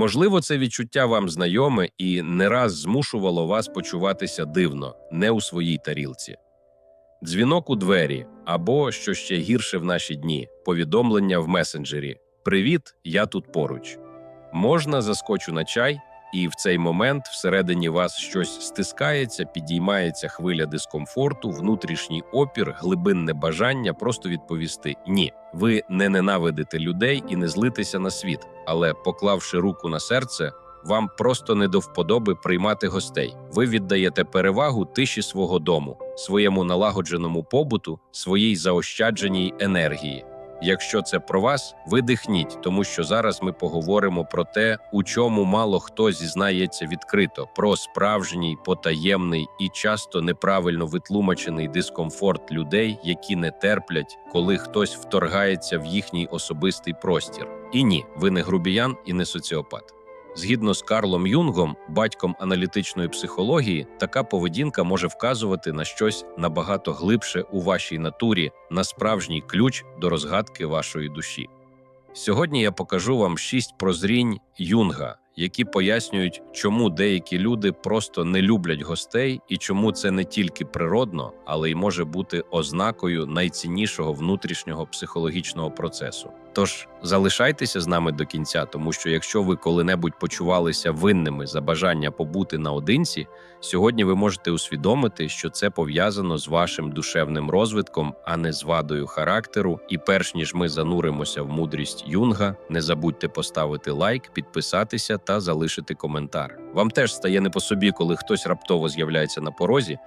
Можливо, це відчуття вам знайоме і не раз змушувало вас почуватися дивно, не у своїй тарілці. Дзвінок у двері або, що ще гірше в наші дні, повідомлення в месенджері Привіт, я тут поруч. Можна заскочу на чай, і в цей момент всередині вас щось стискається, підіймається хвиля дискомфорту, внутрішній опір, глибинне бажання просто відповісти ні. Ви не ненавидите людей і не злитеся на світ, але поклавши руку на серце, вам просто не до вподоби приймати гостей. Ви віддаєте перевагу тиші свого дому, своєму налагодженому побуту, своїй заощадженій енергії. Якщо це про вас, видихніть, тому що зараз ми поговоримо про те, у чому мало хто зізнається відкрито, про справжній, потаємний і часто неправильно витлумачений дискомфорт людей, які не терплять, коли хтось вторгається в їхній особистий простір. І ні, ви не грубіян і не соціопат. Згідно з Карлом Юнгом, батьком аналітичної психології, така поведінка може вказувати на щось набагато глибше у вашій натурі, на справжній ключ до розгадки вашої душі. Сьогодні я покажу вам шість прозрінь Юнга, які пояснюють, чому деякі люди просто не люблять гостей і чому це не тільки природно, але й може бути ознакою найціннішого внутрішнього психологічного процесу. Тож залишайтеся з нами до кінця, тому що якщо ви коли-небудь почувалися винними за бажання побути наодинці, сьогодні ви можете усвідомити, що це пов'язано з вашим душевним розвитком, а не з вадою характеру. І перш ніж ми зануримося в мудрість Юнга, не забудьте поставити лайк, підписатися та залишити коментар. Вам теж стає не по собі, коли хтось раптово з'являється на порозі.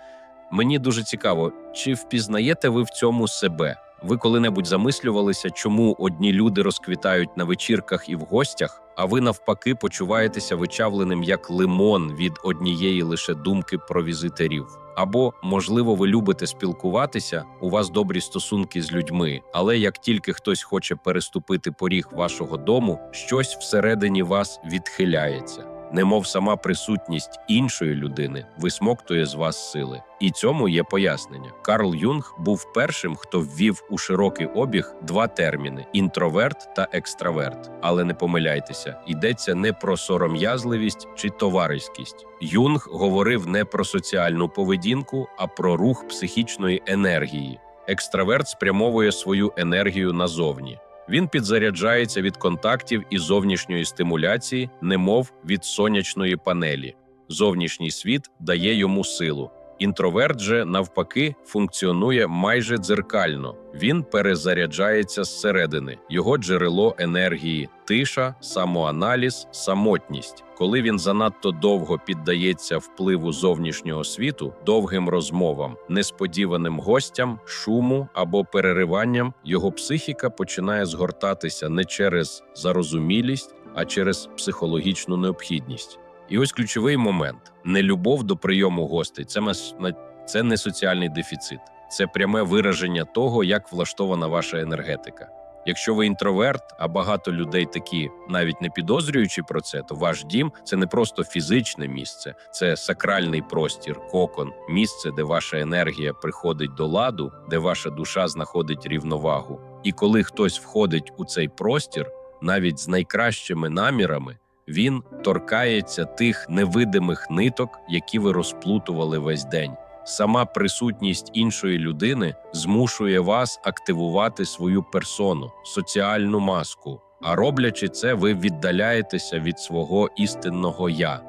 Мені дуже цікаво, чи впізнаєте ви в цьому себе? Ви коли-небудь замислювалися, чому одні люди розквітають на вечірках і в гостях, а ви навпаки почуваєтеся вичавленим як лимон від однієї лише думки про візитерів? Або, можливо, ви любите спілкуватися, у вас добрі стосунки з людьми, але як тільки хтось хоче переступити поріг вашого дому, щось всередині вас відхиляється немов сама присутність іншої людини висмоктує з вас сили. І цьому є пояснення. Карл Юнг був першим, хто ввів у широкий обіг два терміни: інтроверт та екстраверт. Але не помиляйтеся, йдеться не про сором'язливість чи товариськість. Юнг говорив не про соціальну поведінку, а про рух психічної енергії. Екстраверт спрямовує свою енергію назовні. Він підзаряджається від контактів і зовнішньої стимуляції, немов від сонячної панелі. Зовнішній світ дає йому силу. Інтроверт же, навпаки, функціонує майже дзеркально. Він перезаряджається зсередини, його джерело енергії, тиша, самоаналіз, самотність. Коли він занадто довго піддається впливу зовнішнього світу, довгим розмовам, несподіваним гостям, шуму або перериванням, його психіка починає згортатися не через зарозумілість, а через психологічну необхідність. І ось ключовий момент: не любов до прийому гостей. Це це не соціальний дефіцит, це пряме вираження того, як влаштована ваша енергетика. Якщо ви інтроверт, а багато людей такі, навіть не підозрюючи про це, то ваш дім це не просто фізичне місце, це сакральний простір, кокон, місце, де ваша енергія приходить до ладу, де ваша душа знаходить рівновагу. І коли хтось входить у цей простір, навіть з найкращими намірами, він торкається тих невидимих ниток, які ви розплутували весь день. Сама присутність іншої людини змушує вас активувати свою персону, соціальну маску. А роблячи це, ви віддаляєтеся від свого істинного я.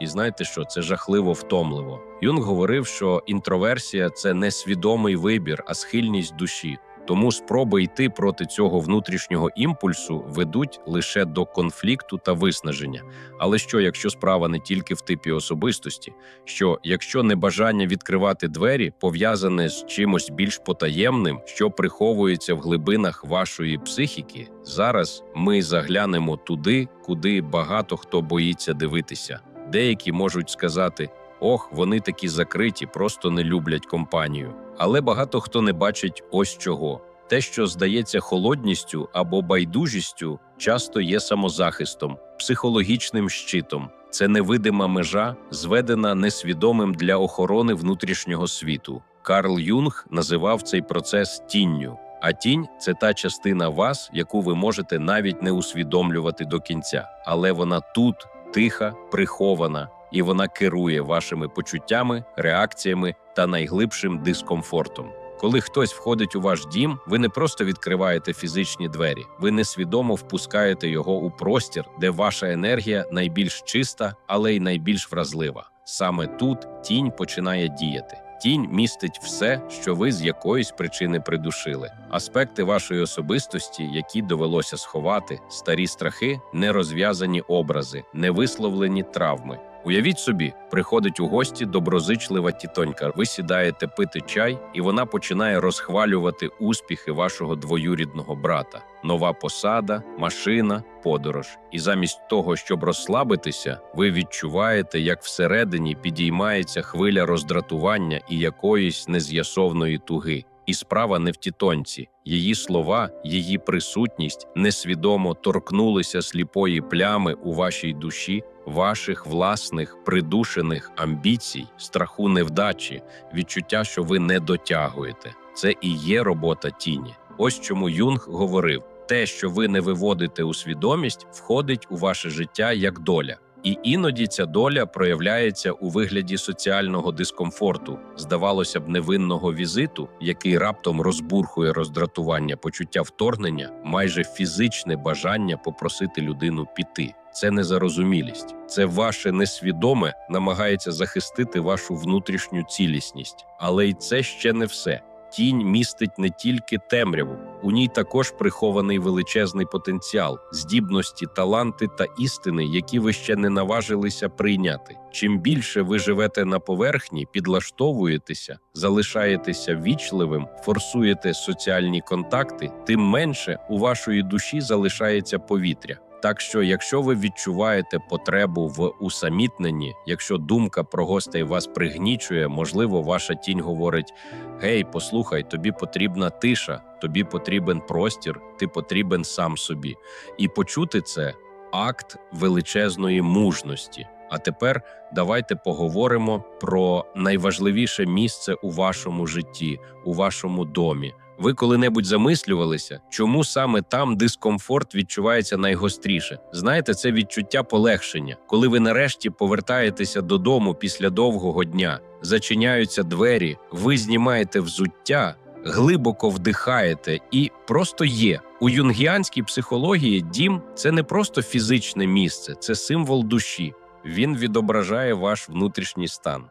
І знаєте що? Це жахливо втомливо. Юнг говорив, що інтроверсія це не свідомий вибір, а схильність душі. Тому спроби йти проти цього внутрішнього імпульсу ведуть лише до конфлікту та виснаження. Але що, якщо справа не тільки в типі особистості, що якщо небажання відкривати двері пов'язане з чимось більш потаємним, що приховується в глибинах вашої психіки, зараз ми заглянемо туди, куди багато хто боїться дивитися. Деякі можуть сказати: ох, вони такі закриті, просто не люблять компанію. Але багато хто не бачить ось чого. Те, що здається холодністю або байдужістю, часто є самозахистом, психологічним щитом. Це невидима межа, зведена несвідомим для охорони внутрішнього світу. Карл Юнг називав цей процес тінню. А тінь це та частина вас, яку ви можете навіть не усвідомлювати до кінця, але вона тут тиха, прихована, і вона керує вашими почуттями, реакціями та найглибшим дискомфортом. Коли хтось входить у ваш дім, ви не просто відкриваєте фізичні двері, ви несвідомо впускаєте його у простір, де ваша енергія найбільш чиста, але й найбільш вразлива. Саме тут тінь починає діяти. Тінь містить все, що ви з якоїсь причини придушили, аспекти вашої особистості, які довелося сховати, старі страхи, нерозв'язані образи, невисловлені травми. Уявіть собі, приходить у гості доброзичлива тітонька. Ви сідаєте пити чай, і вона починає розхвалювати успіхи вашого двоюрідного брата. Нова посада, машина, подорож. І замість того, щоб розслабитися, ви відчуваєте, як всередині підіймається хвиля роздратування і якоїсь нез'ясовної туги. І справа не в тітоньці. Її слова, її присутність несвідомо торкнулися сліпої плями у вашій душі, ваших власних придушених амбіцій, страху невдачі, відчуття, що ви не дотягуєте. Це і є робота тіні. Ось чому Юнг говорив: те, що ви не виводите у свідомість, входить у ваше життя як доля. І іноді ця доля проявляється у вигляді соціального дискомфорту, здавалося б, невинного візиту, який раптом розбурхує роздратування, почуття вторгнення, майже фізичне бажання попросити людину піти. Це незарозумілість, це ваше несвідоме намагається захистити вашу внутрішню цілісність, але й це ще не все. Тінь містить не тільки темряву, у ній також прихований величезний потенціал, здібності, таланти та істини, які ви ще не наважилися прийняти. Чим більше ви живете на поверхні, підлаштовуєтеся, залишаєтеся вічливим, форсуєте соціальні контакти, тим менше у вашої душі залишається повітря. Так що, якщо ви відчуваєте потребу в усамітненні, якщо думка про гостей вас пригнічує, можливо, ваша тінь говорить: Гей, послухай, тобі потрібна тиша, тобі потрібен простір, ти потрібен сам собі. І почути це акт величезної мужності. А тепер давайте поговоримо про найважливіше місце у вашому житті, у вашому домі. Ви коли-небудь замислювалися, чому саме там дискомфорт відчувається найгостріше? Знаєте, це відчуття полегшення, коли ви нарешті повертаєтеся додому після довгого дня, зачиняються двері, ви знімаєте взуття, глибоко вдихаєте і просто є. У юнгіанській психології дім це не просто фізичне місце, це символ душі. Він відображає ваш внутрішній стан.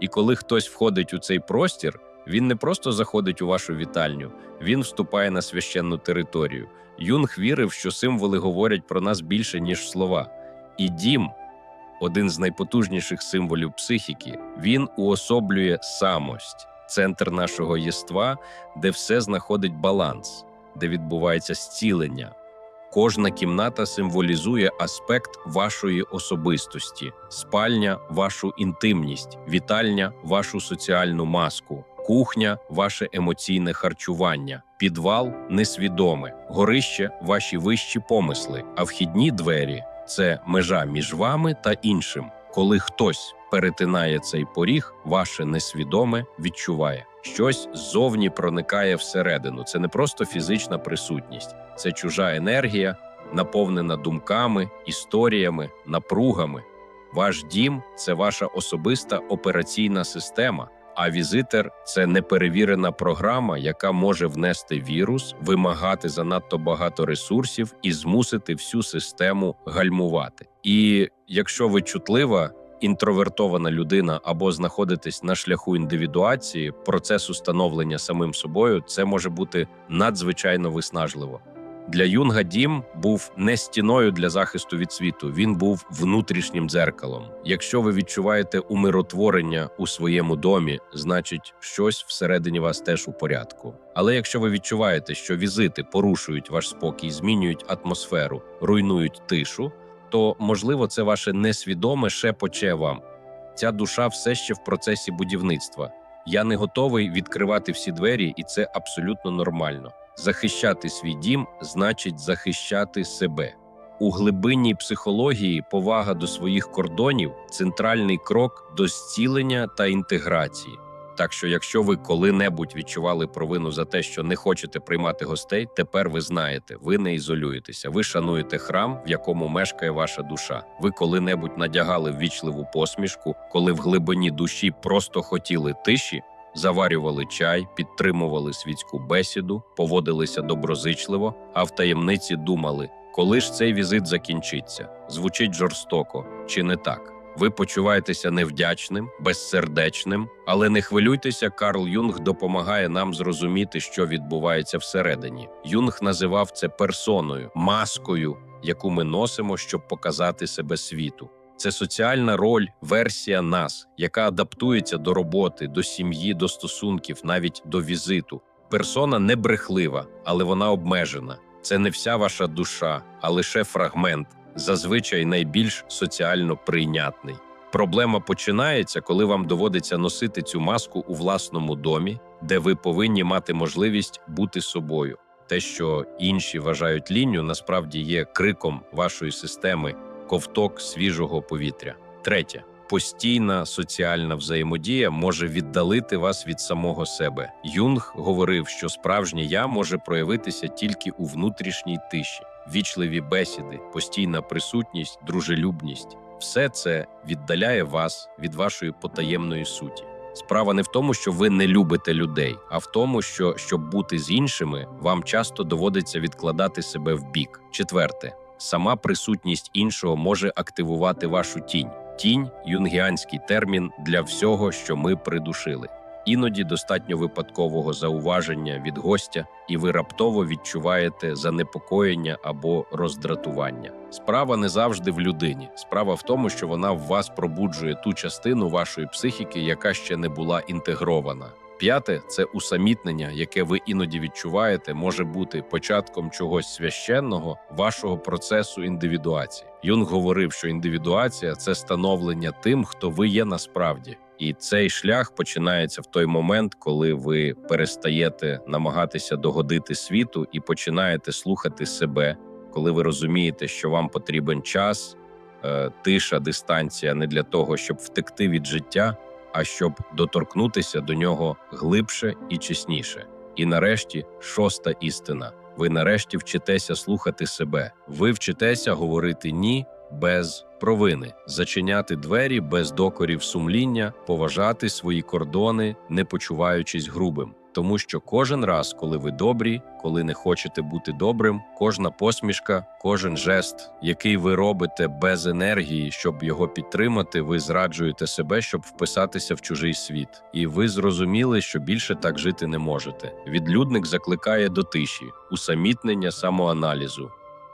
І коли хтось входить у цей простір, він не просто заходить у вашу вітальню, він вступає на священну територію. Юнг вірив, що символи говорять про нас більше, ніж слова. І дім, один з найпотужніших символів психіки, він уособлює самость, центр нашого єства, де все знаходить баланс, де відбувається зцілення. Кожна кімната символізує аспект вашої особистості, спальня вашу інтимність, вітальня вашу соціальну маску, кухня ваше емоційне харчування, підвал несвідоме, горище ваші вищі помисли, а вхідні двері це межа між вами та іншим. Коли хтось перетинає цей поріг, ваше несвідоме відчуває. Щось ззовні проникає всередину. Це не просто фізична присутність, це чужа енергія, наповнена думками, історіями, напругами. Ваш дім це ваша особиста операційна система. А візитер це неперевірена програма, яка може внести вірус, вимагати занадто багато ресурсів і змусити всю систему гальмувати. І якщо ви чутлива, інтровертована людина або знаходитесь на шляху індивідуації, процесу становлення самим собою, це може бути надзвичайно виснажливо. Для Юнга дім був не стіною для захисту від світу, він був внутрішнім дзеркалом. Якщо ви відчуваєте умиротворення у своєму домі, значить щось всередині вас теж у порядку. Але якщо ви відчуваєте, що візити порушують ваш спокій, змінюють атмосферу, руйнують тишу, то можливо це ваше несвідоме шепоче вам. Ця душа все ще в процесі будівництва. Я не готовий відкривати всі двері, і це абсолютно нормально. Захищати свій дім значить захищати себе. У глибинній психології повага до своїх кордонів центральний крок до зцілення та інтеграції. Так що, якщо ви коли-небудь відчували провину за те, що не хочете приймати гостей, тепер ви знаєте, ви не ізолюєтеся, ви шануєте храм, в якому мешкає ваша душа. Ви коли-небудь надягали ввічливу посмішку, коли в глибині душі просто хотіли тиші. Заварювали чай, підтримували світську бесіду, поводилися доброзичливо, а в таємниці думали, коли ж цей візит закінчиться. Звучить жорстоко, чи не так? Ви почуваєтеся невдячним, безсердечним, але не хвилюйтеся, Карл Юнг допомагає нам зрозуміти, що відбувається всередині. Юнг називав це персоною, маскою, яку ми носимо, щоб показати себе світу. Це соціальна роль, версія нас, яка адаптується до роботи, до сім'ї, до стосунків, навіть до візиту. Персона не брехлива, але вона обмежена. Це не вся ваша душа, а лише фрагмент, зазвичай найбільш соціально прийнятний. Проблема починається, коли вам доводиться носити цю маску у власному домі, де ви повинні мати можливість бути собою. Те, що інші вважають лінню, насправді є криком вашої системи, ковток свіжого повітря. Третє. Постійна соціальна взаємодія може віддалити вас від самого себе. Юнг говорив, що справжнє я може проявитися тільки у внутрішній тиші, вічливі бесіди, постійна присутність, дружелюбність. Все це віддаляє вас від вашої потаємної суті. Справа не в тому, що ви не любите людей, а в тому, що щоб бути з іншими, вам часто доводиться відкладати себе в бік. Четверте, сама присутність іншого може активувати вашу тінь. Тінь юнгіанський термін для всього, що ми придушили. Іноді достатньо випадкового зауваження від гостя, і ви раптово відчуваєте занепокоєння або роздратування. Справа не завжди в людині. Справа в тому, що вона в вас пробуджує ту частину вашої психіки, яка ще не була інтегрована. П'яте це усамітнення, яке ви іноді відчуваєте, може бути початком чогось священного вашого процесу індивідуації. Юнг говорив, що індивідуація це становлення тим, хто ви є насправді. І цей шлях починається в той момент, коли ви перестаєте намагатися догодити світу і починаєте слухати себе, коли ви розумієте, що вам потрібен час, е, тиша, дистанція не для того, щоб втекти від життя, а щоб доторкнутися до нього глибше і чесніше. І нарешті шоста істина. Ви нарешті вчитеся слухати себе. Ви вчитеся говорити ні без провини, зачиняти двері без докорів сумління, поважати свої кордони, не почуваючись грубим. Тому що кожен раз, коли ви добрі, коли не хочете бути добрим, кожна посмішка, кожен жест, який ви робите без енергії, щоб його підтримати, ви зраджуєте себе, щоб вписатися в чужий світ. І ви зрозуміли, що більше так жити не можете. Відлюдник закликає до тиші, усамітнення самоаналізу.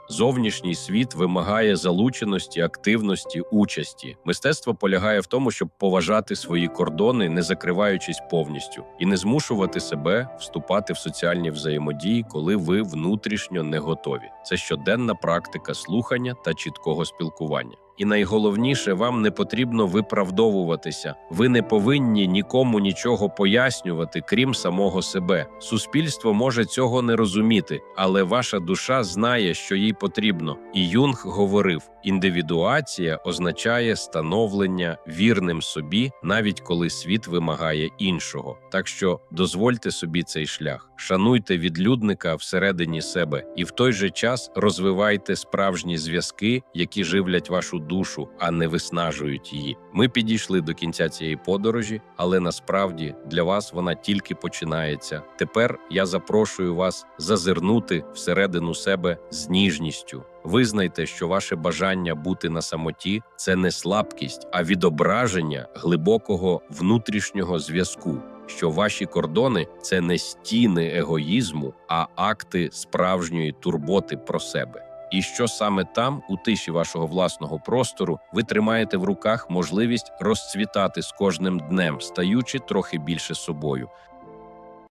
Зовнішній світ вимагає залученості, активності, участі. Мистецтво полягає в тому, щоб поважати свої кордони, не закриваючись повністю, і не змушувати себе вступати в соціальні взаємодії, коли ви внутрішньо не готові. Це щоденна практика слухання та чіткого спілкування. І найголовніше, вам не потрібно виправдовуватися. Ви не повинні нікому нічого пояснювати, крім самого себе. Суспільство може цього не розуміти, але ваша душа знає, що їй потрібно. І Юнг говорив: індивідуація означає становлення вірним собі, навіть коли світ вимагає іншого. Так що дозвольте собі цей шлях, шануйте відлюдника всередині себе, і в той же час розвивайте справжні зв'язки, які живлять вашу душу, а не виснажують її. Ми підійшли до кінця цієї подорожі, але насправді для вас вона тільки починається. Тепер я запрошую вас зазирнути всередину себе з ніжністю. Визнайте, що ваше бажання бути на самоті це не слабкість, а відображення глибокого внутрішнього зв'язку. Що ваші кордони це не стіни егоїзму, а акти справжньої турботи про себе. І що саме там, у тиші вашого власного простору, ви тримаєте в руках можливість розцвітати з кожним днем, стаючи трохи більше собою.